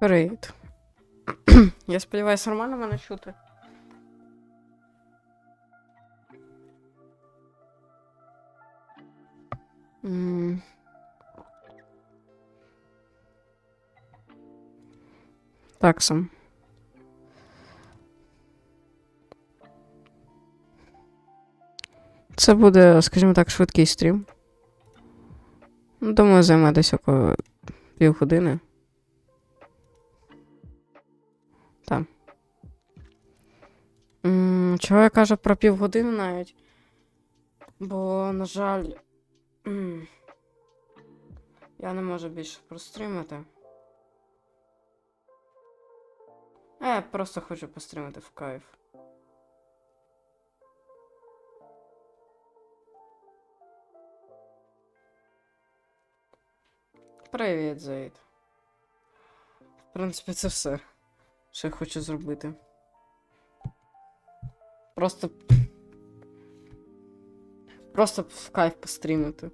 Привіт. Я сподіваюся, нормально мене чути. Так сам. Це буде, скажімо так, швидкий стрім. Думаю, займе десь около півгодини. Так. Чого я кажу про півгодини навіть? Бо, на жаль, я не можу більше простримати. А я просто хочу постримати в кайф. Привіт, Зейд. В принципі, це все, що я хочу зробити. Просто. Просто в кайф пострімити.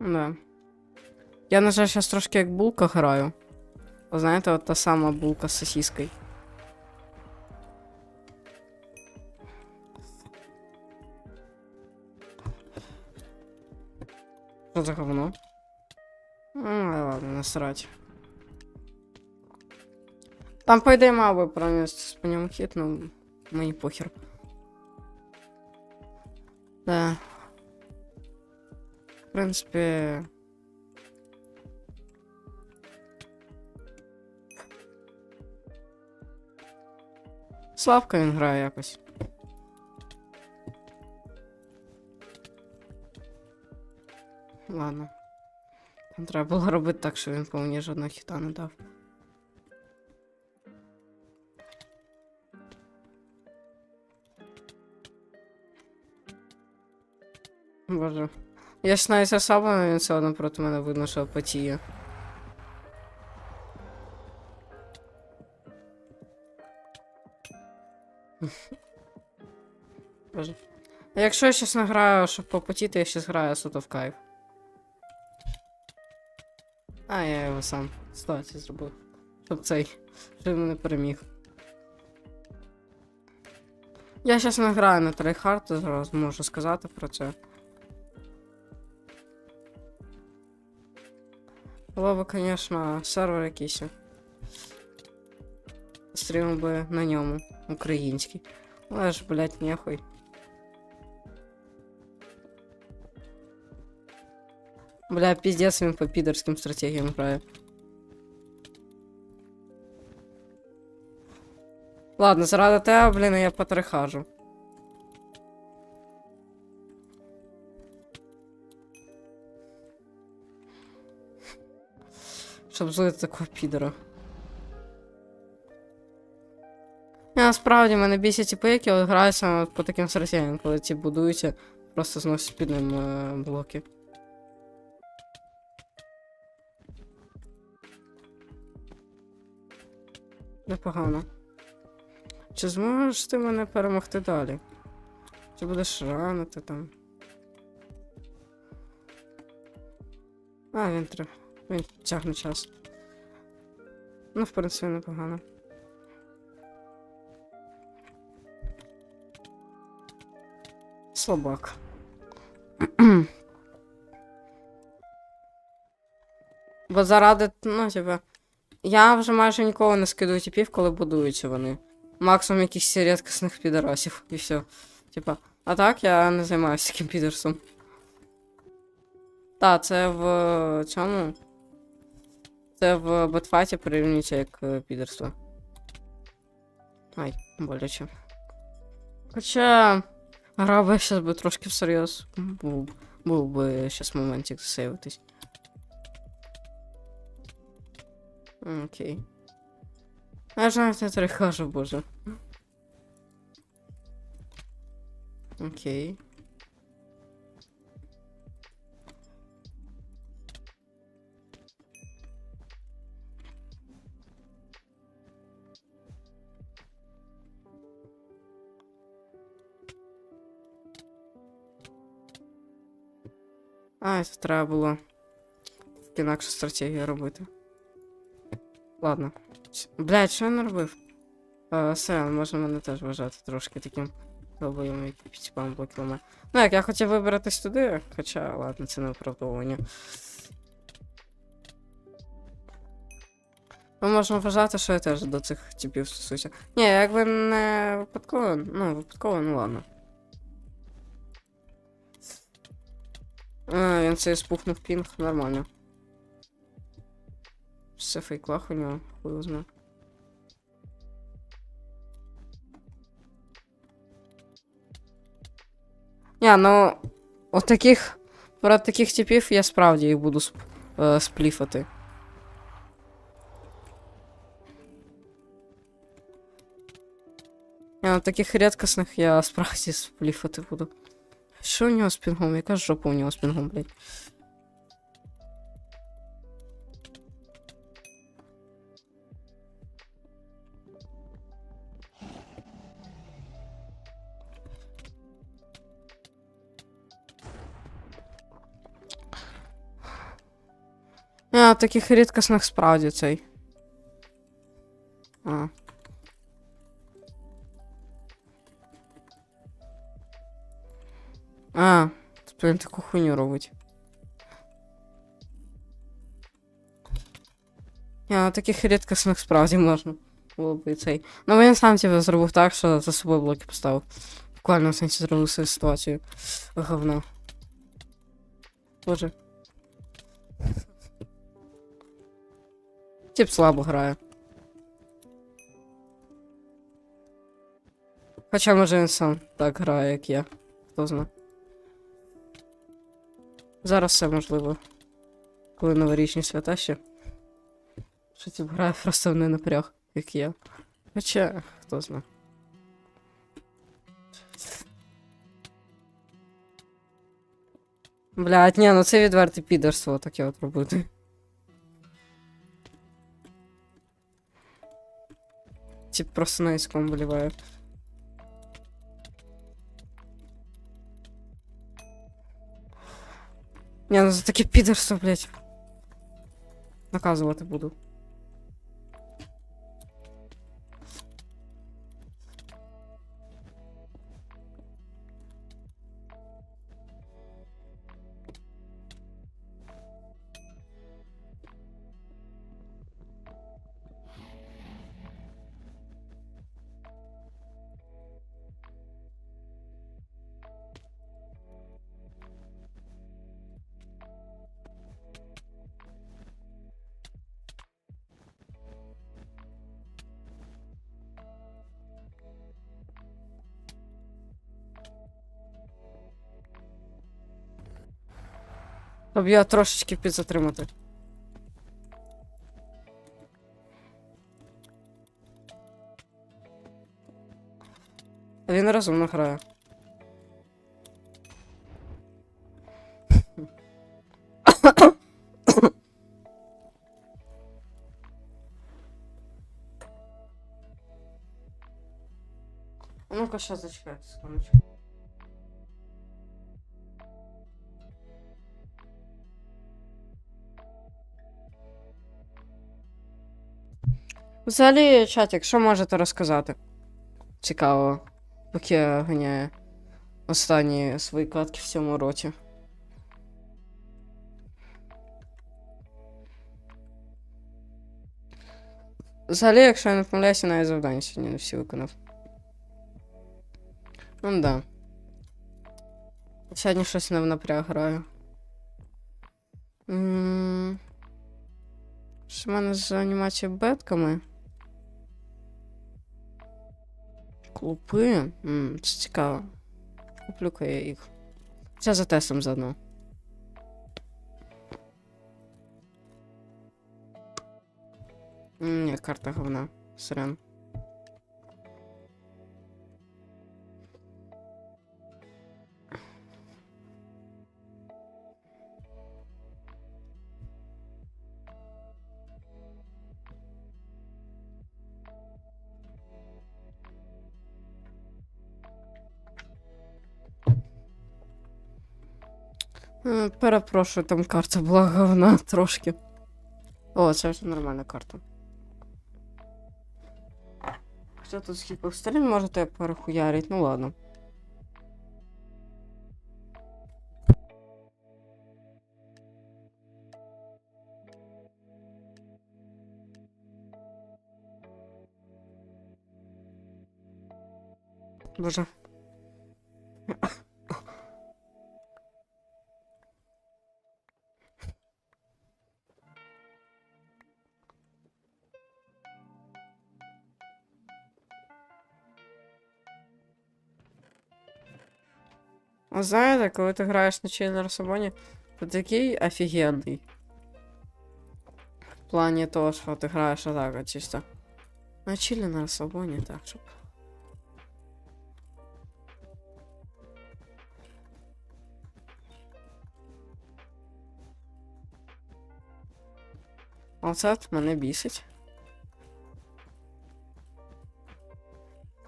Да. Я, на жаль, зараз трошки як булка граю. Ви знаєте, от та сама булка з сосіскою. Що за говно? Ну, ладно, насрать. Там, по ідеї, мав би пронести по ньому хід, ну мені похер. Принципі. Славка він грає якось. Ладно. Там треба було робити так, що він по мені жодного хіта не дав. Боже. Я ж навіть особо він все одно проти мене видно, що потіє. Боже. Якщо я щас награю, щоб попотіти, я щас граю суто в кайф. А, я його сам ситуацію зробив. Щоб цей. Щоб не переміг. Я щас не граю на трейхард, зараз можу сказати про це. Було б, звісно, сервер якийсь. Стрімив би на ньому, український. Але ж, блять, нехуй. Бля, пиздец, він по підерським стратегіям грає. Ладно, заради тебе, блін, я потрехажу. Щоб злити такого підера. Я насправді мене бісять типи, які от грають саме по таким стратегіям, коли ті будуються, просто зносять під ним е, блоки. Непогано. Чи зможеш ти мене перемогти далі? Чи будеш ранити там? А, він тр... Він тягне час. Ну, в принципі, непогано. Слабак. Бо заради, ну, типа. Я вже майже ніколи не скидую типів, коли будуються вони. Максимум якихось рідкісних підарасів і все. Типа. А так я не займаюся таким підерсом. Та, це в цьому. Це в Бетфаті порівнюється як е, підерство. Ай, боляче. Хоча. Грав би зараз би трошки всерйоз. Був, був би зараз моментик засейвитись. Окей. А Я ж навіть не трихажу, боже. Окей. А, це треба було інакшу стратегію робити. Ладно. Блядь, що я не робив? Сорян, може мене теж вважати трошки таким долбоєм, який підсіпам блоками. Ну як, я хотів вибратись туди, хоча, ладно, це не оправдовування. Ми можемо вважати, що я теж до цих типів стосуюся. Ні, якби не випадково, ну, випадково, ну ладно. це спухнув пінг, нормально. Все фейклах у нього, хуй його знає. Ні, ну, от таких, про таких типів я справді їх буду сп, е, спліфати. Ні, ну, таких рідкісних я справді спліфати буду. Що у нього з пінгом? Яка жопа у нього з пінгом, блядь? А, таких рідкісних справді цей. А. А, тобто він таку хуйню робить. А, ну, таких рідкісних справді можна було б і цей. Ну він сам тебе зробив так, що за собою блоки поставив. Буквально в сенсі зробив свою ситуацію. Говно. Боже. Тип слабо грає. Хоча може він сам так грає, як я. Хто знає. Зараз все можливо. Коли новорічні свята ще. Що тип грає просто в ненапряг, як я. Хоча, хто знає. Блядь, ні, ну це відверте підерство таке от робити. Тип просто на язиком боліває. Ні, ну за таке підерство, блядь. Наказувати буду. Щоб я трошечки підзатримати. А Він розумно грає. А Ну-ка, сейчас зачекайте, секундочку. Взагалі, чатик, що можете розказати? Цікаво. Поки я ганяю останні свої катки в цьому році. Взагалі, якщо я не помиляюся, навіть завдання сьогодні не всі виконав. Ну да. Сьогодні щось не в напряг граю. Що в мене з анімацією бетками? Клупи? М, Це цікаво. Куплю-ка я їх. Це за тестом заодно. Ні, карта говна. Сорян. Перепрошую, там карта була говна трошки. О, це вже нормальна карта. Хоча тут скільки сторін можете перехуярить, ну ладно. Боже. А знаєте, коли ти граєш на чилі на розсобоні, ти такий офігенний. В плані того, що ти граєш отак, от чисто. На чилі на розсобоні, так, щоб. Оце от мене бісить.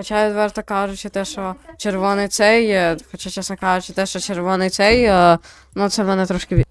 Хоча, відверто кажучи, те, що червоний цей, е, хоча, чесно кажучи, те, що червоний цей, е, ну це мене трошки.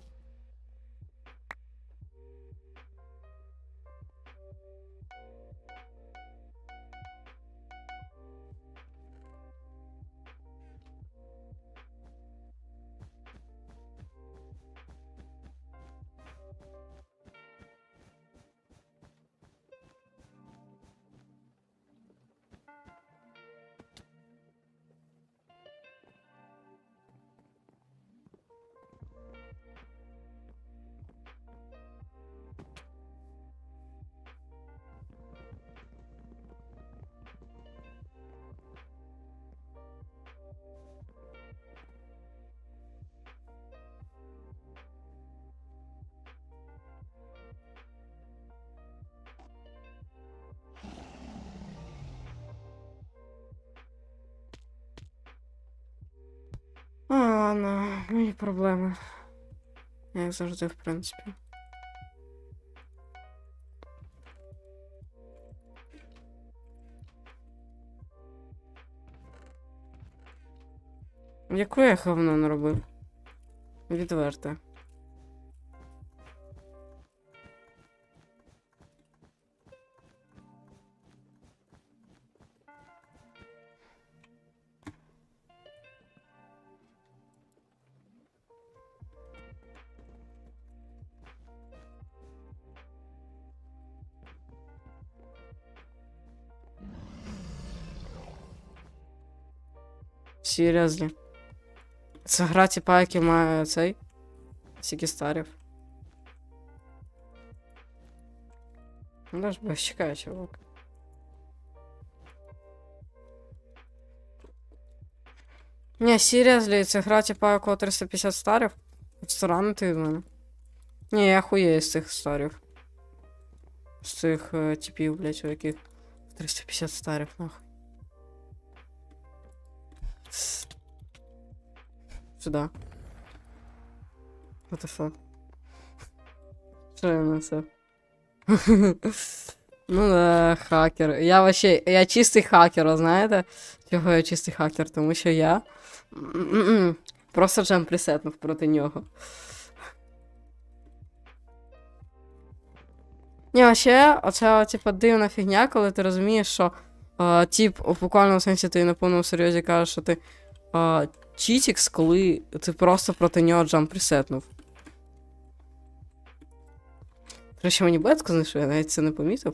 Ладно, мої проблеми. Як завжди, в принципі. Яку я хавно наробив? Відверте. Серйозно. Це гра, типа, який має цей. Скільки старів. Ну, даже без чувак. Не, серйозно, це гра, типа, якого 350 старів. Странно ти від мене. Ні, я хуєю з цих старів. З цих е, типів, блять, у яких 350 старів, нахуй. Сюда. What the fuck? Що я на це? ну да, хакер. Я вообще, я чистий хакер, ви знаєте? Чого я чистий хакер? Тому що я просто джем присетнув проти нього. Ні, вообще, оця, типа, дивна фігня, коли ти розумієш, що а, тип, у буквальному сенсі ти на повному серйозі кажеш, що ти а, чітікс, коли ти просто проти нього джамп присетнув. Краще мені бетку знайшов, я навіть це не помітив.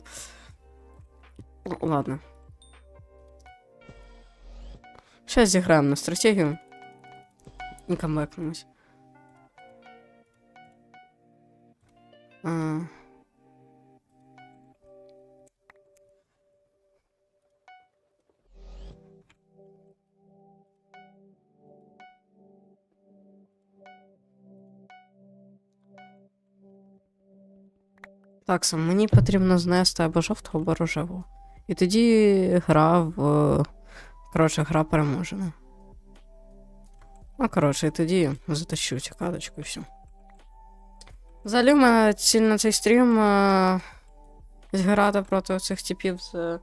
Ладно. Ще зіграємо на стратегію. І камбекнемось. А... Так, сам мені потрібно знести або жовтого, або рожевого. І тоді гра в. Коротше, гра переможена. Ну, коротше, і тоді затащу цю кадочку і все. Взагалі, в мене ціль на цей стрім е- зграти проти цих типів з е-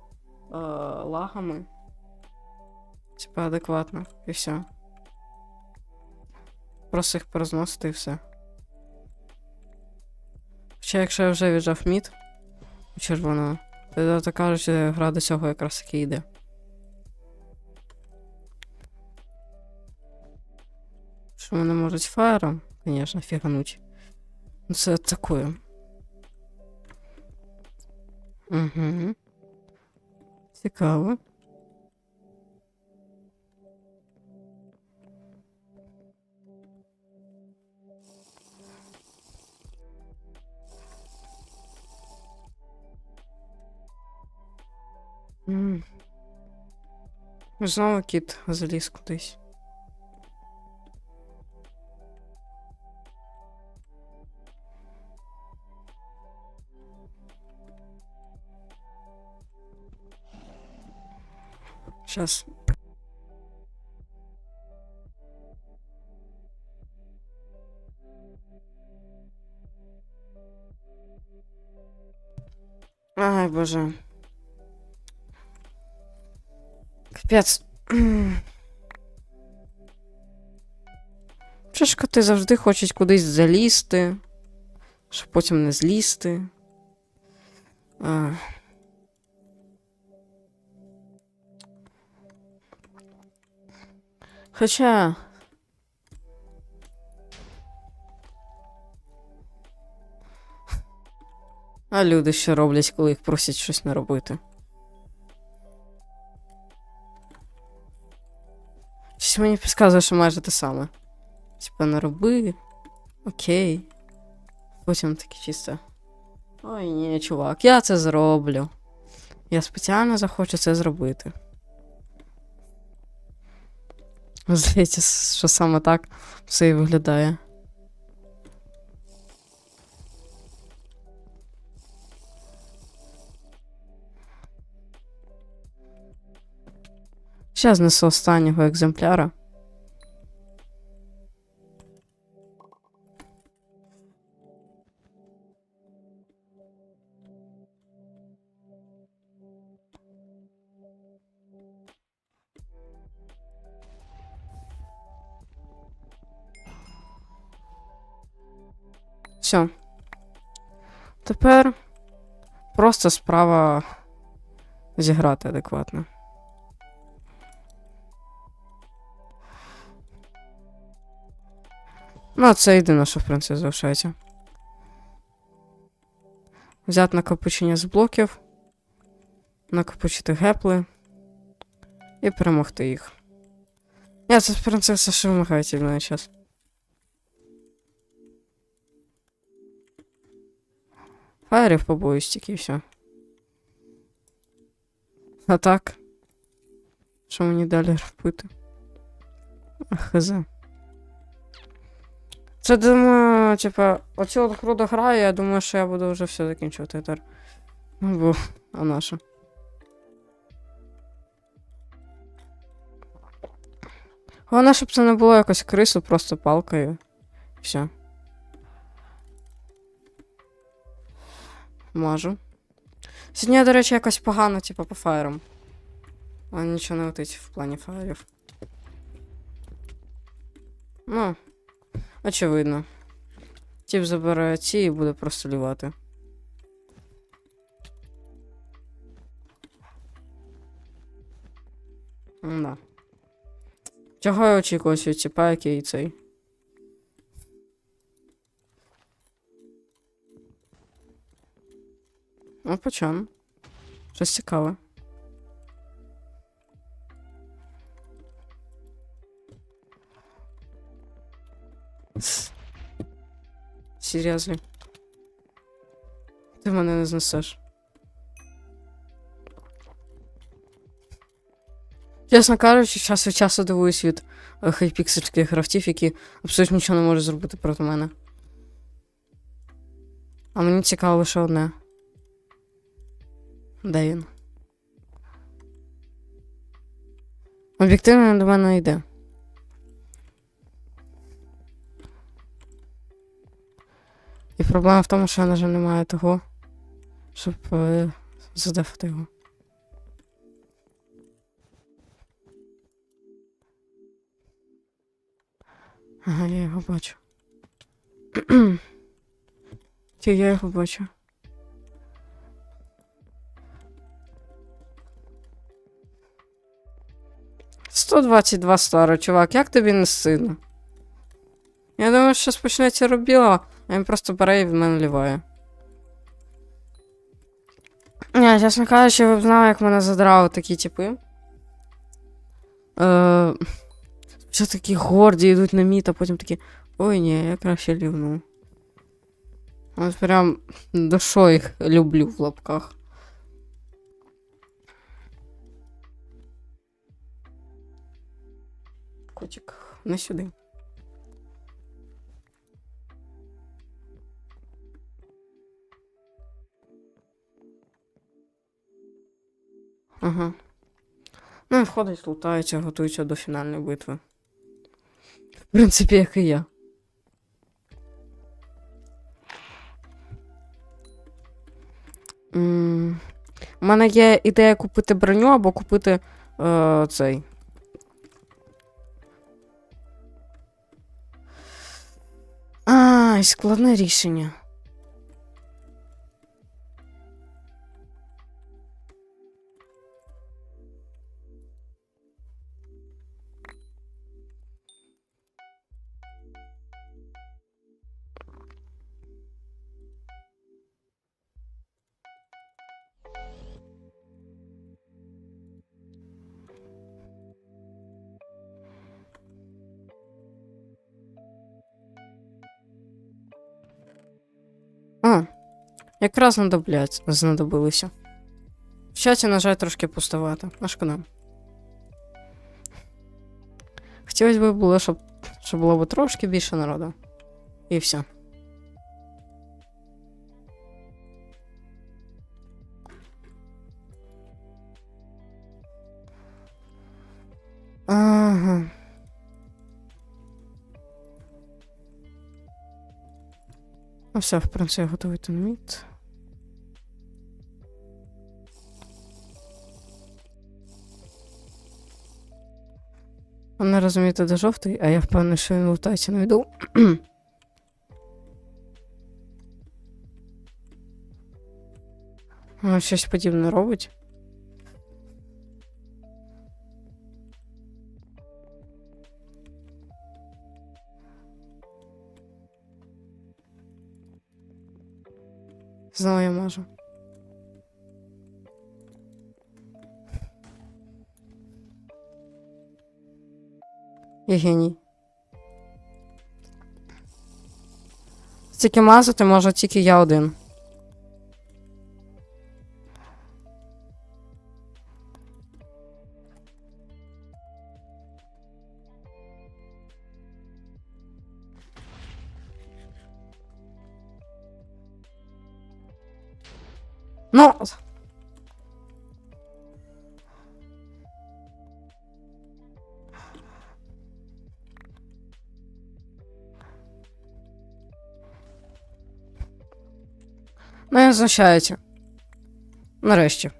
лагами. Типа адекватно, і все. Просто їх перезносити і все. Ще якщо я вже віджав мід червоного, то, то кажуть, гра до цього якраз таки йде. Що вони можуть фаєром, звісно, фігануть. Ну, Це такое. Угу. Цікаво. М. Знову кіт заліз кудись. Сейчас. Ай, боже. Капець. Ж завжди хочуть кудись залізти, щоб потім не злізти. А. Хоча. А люди що роблять, коли їх просять щось не робити? Щось мені підказує, що майже те саме. Типа не роби. Окей. Потім таке чисто. Ой, ні, чувак, я це зроблю. Я спеціально захочу це зробити. Здається, що саме так все і виглядає. Ще знесу останнього екземпляра. Все. Тепер просто справа зіграти адекватно. Ну, це єдине, що в принципі залишається. Взяти накопичення з блоків, накопичити гепли і перемогти їх. Я це, в принципі, все, що вимагається від мене зараз. Фаєрів побоюсь тільки і все. А так. Що мені далі робити? Хз. Це думаю, типа, оцю от гру дограю, я думаю, що я буду вже все закінчувати тепер. Ну, бо, а наша. Головне, щоб це не було якось крису, просто палкою. Все. Мажу. Сьогодні, до речі, якось погано, типу, по фаєрам. А нічого не летить в плані фаєрів. Ну, очевидно. Тіп забере ці і буде просто лівати. Да. Чого я очікував від тіпа, який цей? Ну, по чому? Щось цікаве. Серйозно. Ти мене не знесеш. Чесно кажучи, час від часу дивуюсь від е, хайпіксельських гравців, які абсолютно нічого не можуть зробити проти мене. А мені цікаво лише одне. Де він? Об'єктивно до мене не йде. І проблема в тому, що я, на жаль, не маю того, щоб е, задефати його. Ага, я його бачу. Ті, я його бачу. Сто двадцять два чувак, як тобі не стидно? Я думаю, що почнеться робіло, а він просто бере і від мене ліває. Ні, чесно кажучи, ви б знали, як мене задрали такі типи. Е, що такі горді йдуть на міт, а потім такі. Ой, ні, я краще лівну. Ось прям душою їх люблю в лапках. Котик, не сюди. Ага. Ну входить, лутається, готується до фінальної битви. В принципі, як і я. М, У мене є ідея купити броню або купити е, цей. Ай, складне рішення. Якраз знадобилося. В чаті, на жаль, трошки пустувати. А шкода. Хотілося б було, щоб, щоб було б трошки більше народу. І все. Ага. Ну все, в принципі, готовий тонміт. Ви не розумієте, де жовтий, а я впевнений, що він лутається на віду. Щось подібне робить. Знову я можу. Я геній. Стільки мазати може тільки я один. Ну. Я. Нарешті.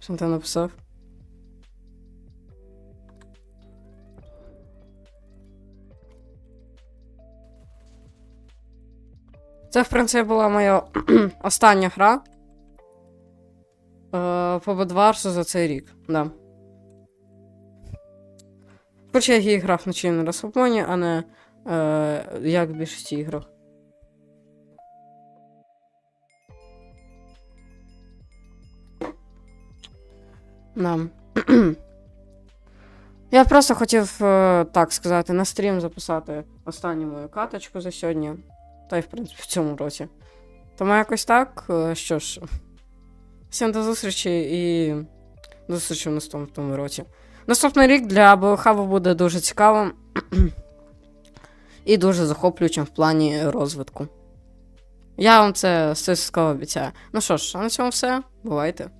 Що там написав? Це, в принципі, була моя остання гра. Е, по Бедварсу за цей рік, да. Хоча я її грав на чинному розслабоні, а не е, як в більшості іграх. Да. Я просто хотів, е, так сказати, на стрім записати останню мою каточку за сьогодні. Та й, в принципі, в цьому році. Тому якось так. Е, Що ж, всім до зустрічі і до зустрічі в наступному році. Наступний рік для БВХ буде дуже цікавим. і дуже захоплюючим в плані розвитку. Я вам це стовідсотково обіцяю. Ну що ж, а на цьому все. Бувайте.